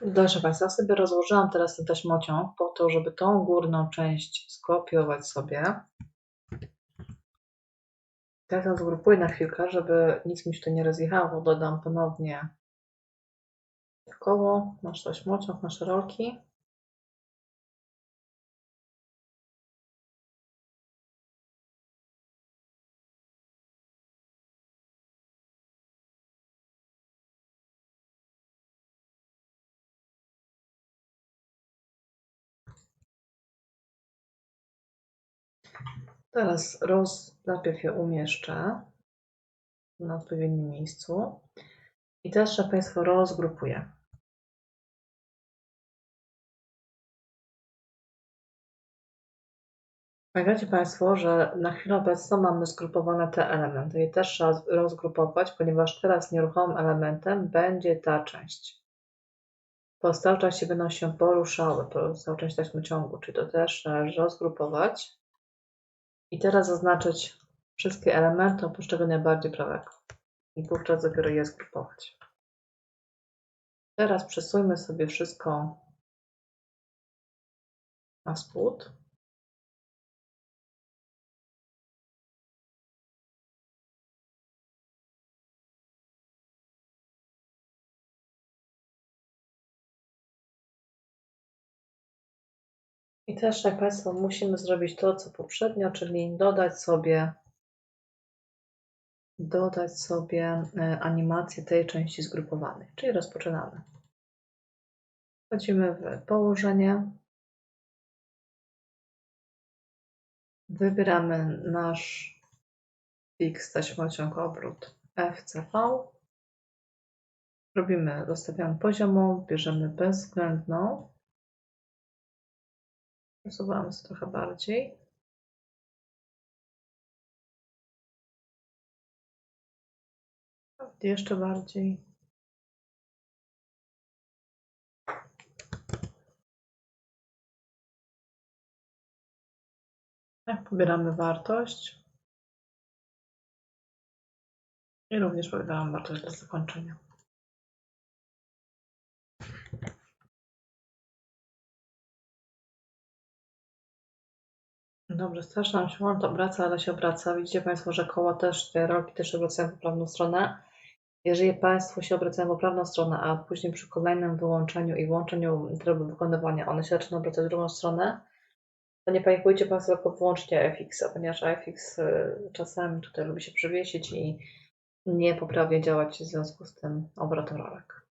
Proszę Państwa, sobie rozłożyłam teraz ten taśmociąg po to, żeby tą górną część skopiować sobie. Teraz ją zgrupuję na chwilkę, żeby nic mi się tu nie rozjechało. Dodam ponownie koło, nasz taśmociąg, nasze rolki. Teraz roz, najpierw je umieszczę na odpowiednim miejscu i teraz trzeba Państwo rozgrupuję. Pamiętajcie Państwo, że na chwilę obecną mamy zgrupowane te elementy. Je też trzeba rozgrupować, ponieważ teraz nieruchomym elementem będzie ta część. Pozostałe części będą się poruszały, pozostałe część taśmociągu, czyli to też trzeba rozgrupować. I teraz zaznaczyć wszystkie elementy oprócz najbardziej prawego. I wówczas dopiero je zgrupować. Teraz przesuńmy sobie wszystko na spód. I też, jak Państwo, musimy zrobić to, co poprzednio, czyli dodać sobie dodać sobie e, animację tej części zgrupowanej, czyli rozpoczynamy. Wchodzimy w położenie. Wybieramy nasz fix taśmociąg obrót FCV. Robimy, rozstawiamy poziomą, bierzemy bezwzględną Przesuwamy trochę bardziej. Jeszcze bardziej. Tak, pobieramy wartość. I również pobieramy wartość do zakończenia. Dobrze, strasznie nam się moment obraca, ale się obraca. Widzicie Państwo, że koła też, te rolki też obracają w prawną stronę. Jeżeli Państwo się obracają w prawną stronę, a później przy kolejnym wyłączeniu i włączeniu trybu wykonywania one się zaczynają obracać w drugą stronę, to nie panikujcie Państwo tylko wyłącznie FX, ponieważ FX y, czasami tutaj lubi się przywiesić i nie poprawnie działać w związku z tym obrotem rolek.